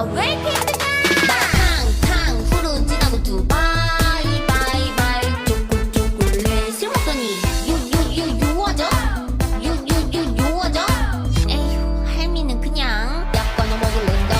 내가 왜 이렇게 힘들까? 탕탕 푸른 지나무 두 바이바이바이 쪼꼬 쪼꼬렛을 먹더니 요요요 요하죠? 요요요 요하죠? 에휴 할미는 그냥 약과나 먹을랜다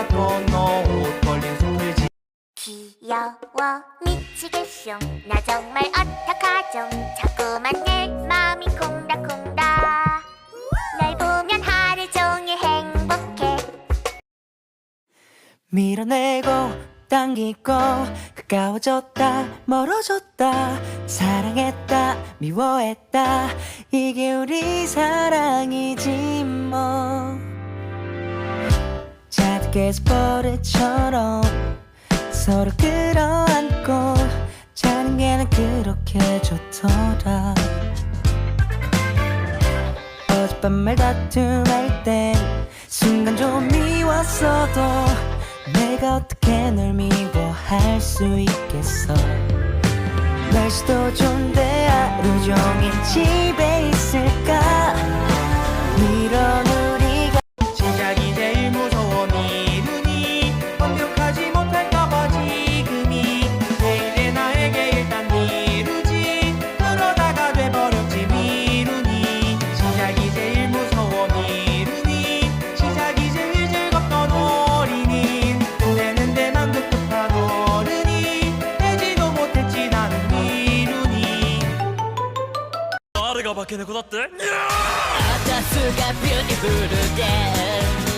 받고 너옷 걸린 손을 지. 귀여워 미치겠숑. 나 정말 어떡하죠? 자꾸만 내 맘이 콩닥콩닥. 널 보면 하루 종일 행복해. 밀어내고 당기고 가까워졌다 멀어졌다 사랑했다 미워했다. 이게 우리 사랑 자득해서 버릇처럼 서로 끌어안고 자는 게 난 그렇게 좋더라. 어젯밤 말 다툼할 땐 순간 좀 미웠어도 내가 어떻게 널 미워할 수 있겠어? 날씨도 좋은데 하루 종일 집에 있을 が化け猫だって？私がビューティフルで。